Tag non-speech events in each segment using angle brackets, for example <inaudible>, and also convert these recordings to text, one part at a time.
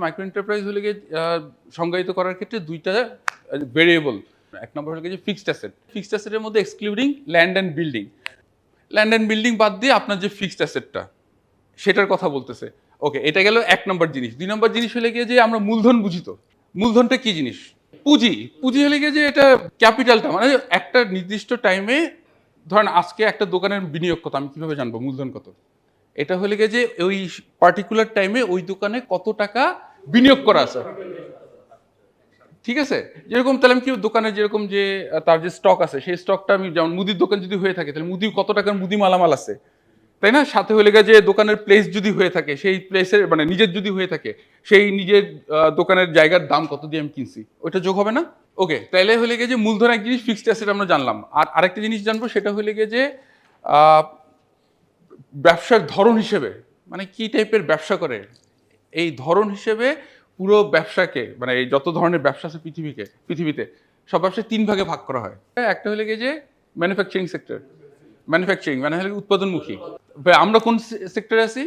Micro enterprise হলে সংজ্ঞায়িত করার ক্ষেত্রে দুইটা ভেরিয়েবল এক নম্বর হলে ফিক্সড অ্যাসেট ফিক্সড অ্যাসেটের মধ্যে excluding land and building land and building বাদ দিয়ে আপনার যে ফিক্সড অ্যাসেটটা সেটার কথা বলতেছে। ওকে এটা গেল এক নম্বর জিনিস। দুই নম্বর জিনিস হলে গিয়ে যে আমরা মূলধন বুঝিত মূলধনটা কি জিনিস? পুঁজি। পুঁজি হলে গিয়ে যে এটা ক্যাপিটালটা মানে একটা নির্দিষ্ট টাইমে ধরেন আজকে একটা দোকানের বিনিয়োগ কত, আমি কীভাবে জানব মূলধন কত? এটা হলে গিয়ে যে ওই পার্টিকুলার টাইমে ওই দোকানে কত টাকা বিনিয়োগ করা আছে। ঠিক আছে? যেরকম তাহলে আমি কি দোকানে যেরকম যে তার যে স্টক আছে, সেই স্টকটা আমি যেমন মুদির দোকান যদি হয়ে থাকে, তাহলে মুদি কত টাকার মুদি মালামাল আছে? তাই না? সাথে হলে গিয়ে যে দোকানের প্লেস যদি হয়ে থাকে, সেই প্লেসের মানে নিজের যদি হয়ে থাকে, সেই নিজের দোকানের জায়গার দাম কত দিয়ে আমি কিনছি? ওইটা যোগ হবে না? ওকে তাহলে হলে গিয়ে যে মূলধন এক জিনিস ফিক্সড অ্যাসেট আমরা জানলাম। আর আরেকটা জিনিস জানব, সেটা হলে গিয়ে যে ব্যবসার ধরন হিসেবে মানে কি টাইপের ব্যবসা করে? এই ধরন হিসেবে পুরো ব্যবসাকে মানে এই যত ধরনের ব্যবসা আছে পৃথিবীকে পৃথিবীতে সব ব্যবসা তিন ভাগে ভাগ করা হয়। একটা হলে গিয়ে যে ম্যানুফ্যাকচারিং সেক্টর ম্যানুফ্যাকচারিং মানে হলে উৎপাদনমুখী। আমরা কোন সেক্টরে আছি?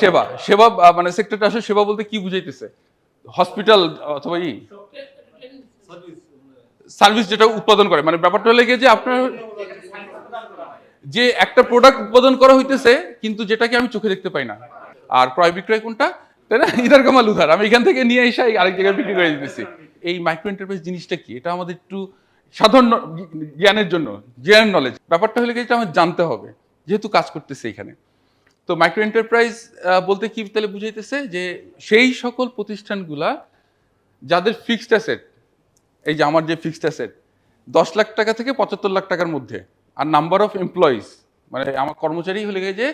সেবা। সেবা মানে সেক্টরটা আসলে সেবা বলতে কি বুঝাইতেছে? হসপিটাল অথবা ই? সার্ভিস যেটা উৎপাদন করে। মানে ব্যাপারটা হলে গিয়ে যে আপনার যে একটা প্রোডাক্ট উৎপাদন করা হইতেছে, কিন্তু যেটাকে আমি চোখে দেখতে পাই না। আর ক্রয় বিক্রয় কোনটা? তাই না? <laughs> ইধার কামাল উধার। আমি এখান থেকে নিয়ে এসে আরেক জায়গায় বিক্রি করে দিতেছি। এই মাইক্রো এন্টারপ্রাইজ জিনিসটা কি? এটা আমাদের একটু সাধারণ জ্ঞানের জন্য জেনারেল নলেজ ব্যাপারটা হলে এটা আমার জানতে হবে, যেহেতু কাজ করতেছে এখানে। তো মাইক্রো এন্টারপ্রাইজ বলতে কি তাহলে বুঝাইতেছে যে সেই সকল প্রতিষ্ঠানগুলা, যাদের ফিক্সড অ্যাসেট এই যে আমার যে ফিক্সড অ্যাসেট দশ লাখ টাকা থেকে পঁচাত্তর লাখ টাকার মধ্যে আর নাম্বার অফ এমপ্লয়িজ মানে আমার কর্মচারী হলে গিয়ে যে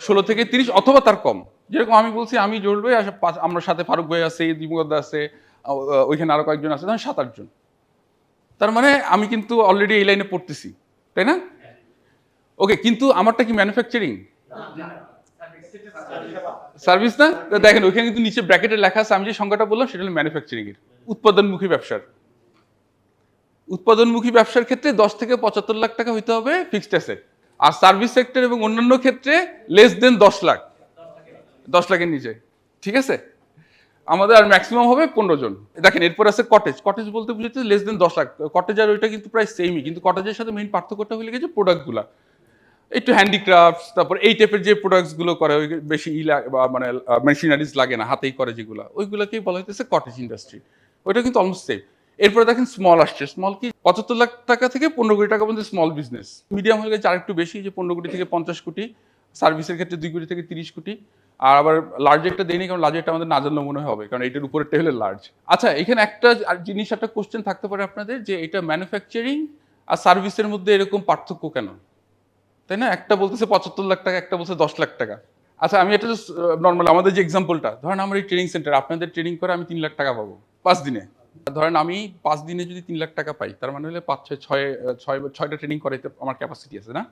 ষোলো থেকে তিরিশ অথবা তার কম। যেরকম আমি বলছি, আমি পাঁচ আমরা সাথে ফারুক ভাই আছে দিমুগদ্দা আছে ওইখানে আরও কয়েকজন আছে সাত, আটজন। তার মানে আমি কিন্তু অলরেডি এই লাইনে পড়তেছি, তাই না? ওকে কিন্তু আমারটা কি ম্যানুফ্যাকচারিং সার্ভিস না? দেখেন, ওইখানে কিন্তু নিচে ব্র্যাকেটে লেখা আছে, আমি যে সংখ্যাটা বললাম, সেটা হলো ম্যানুফ্যাকচারিং এর উৎপাদনমুখী ব্যবসার। উৎপাদনমুখী ব্যবসার ক্ষেত্রে দশ থেকে পঁচাত্তর লাখ টাকা হইতে হবে ফিক্সড অ্যাসেট আর সার্ভিস সেক্টর এবং অন্যান্য ক্ষেত্রে লেস দেন দশ লাখ। দশ লাখের নিচে। ঠিক আছে? আমাদের আর ম্যাক্সিমাম হবে পনেরো জন। দেখেন, এরপর আছে কটেজ কটেজ বলতে বুঝতে লেস দেন দশ লাখ। কটেজ আর ওইটা কিন্তু প্রায় সেমই কিন্তু কটেজের সাথে মেইন পার্থক্যটা হয়ে গেছে প্রোডাক্টগুলা একটু হ্যান্ডিক্রাফটস তারপর এই টাইপের যে প্রোডাক্টসগুলো করে, ওই বেশি ই বা মানে মেশিনারিজ লাগে না, হাতেই করে যেগুলো। ওইগুলোকেই বলা হইতেছে কটেজ ইন্ডাস্ট্রি ওইটা কিন্তু অলমোস্ট সেম এরপরে দেখেন স্মল আসছে। স্মল কি? পঁচাত্তর লাখ টাকা থেকে পনেরো কোটি টাকা পর্যন্ত স্মল বিজনেস মিডিয়াম হয়ে গেছে আরেকটু বেশি যে পনেরো কোটি থেকে পঞ্চাশ কোটি। সার্ভিসের ক্ষেত্রে দুই কোটি থেকে তিরিশ কোটি। আর আবার লার্জ একটা দেয়নি, কারণ লার্জ একটা আমাদের না জানলে মনে হবে, কারণ এটার উপরেরটা হলে লার্জ আচ্ছা এখানে একটা জিনিস, একটা কোশ্চেন থাকতে পারে আপনাদের, যে এটা ম্যানুফ্যাকচারিং আর সার্ভিসের মধ্যে এরকম পার্থক্য কেন? তাই না? একটা বলতেছে পঁচাত্তর লাখ টাকা, একটা বলছে দশ লাখ টাকা। আচ্ছা আমি এটা নর্মাল আমাদের যে এক্সাম্পলটা ধরেন আমার এই ট্রেনিং সেন্টার আপনাদের ট্রেনিং করে আমি তিন লাখ টাকা পাবো, পাঁচ দিনে। ধরেন আমি পাঁচ দিনে যদি তিন লাখ টাকা পাই, তার মানে হলে পাঁচ ছয় ছয় ছয়, ছয়টা ট্রেনিং করাইতে আমার ক্যাপাসিটি আছে, না?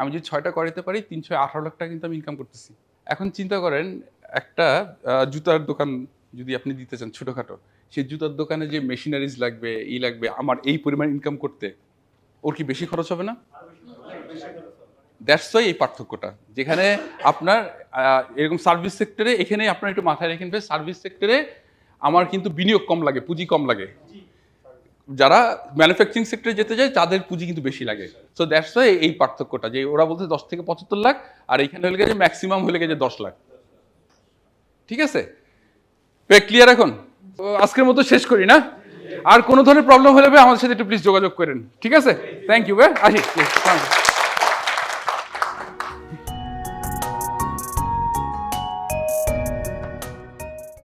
আমি যদি ছয়টা করাইতে পারি, তিন, ছয়, আঠারো লাখ টাকা কিন্তু আমি ইনকাম করতেছি। এখন চিন্তা করেন, একটা জুতার দোকান যদি আপনি দিতে চান ছোটোখাটো, সেই জুতার দোকানে যে মেশিনারিজ লাগবে, ই লাগবে, আমার এই পরিমাণ ইনকাম করতে, ওর কি বেশি খরচ হবে না? দ্যাটস ওয়াই এই পার্থক্যটা। যেখানে আপনার এরকম সার্ভিস সেক্টরে এখানে আপনার একটু মাথায় রেখে রেখেন সার্ভিস সেক্টরে আমার কিন্তু বিনিয়োগ কম লাগে, পুঁজি কম লাগে। যারা ম্যানুফ্যাকচারিং সেক্টরে যেতে যায় তাদের পুঁজি কিন্তু বেশি লাগে। সো দ্যাটস ওয়াই এই পার্থক্যটা, যে ওরা বলতে দশ থেকে পঁচাত্তর লাখ, আর এখানে হলে গেছে ম্যাক্সিমাম হলে গেছে দশ লাখ। ঠিক আছে? ক্লিয়ার এখন? আজকের মতো শেষ করি না? আর কোনো ধরনের প্রবলেম হলে আমাদের সাথে একটু প্লিজ যোগাযোগ করেন। ঠিক আছে? থ্যাংক ইউ ভাই। আসি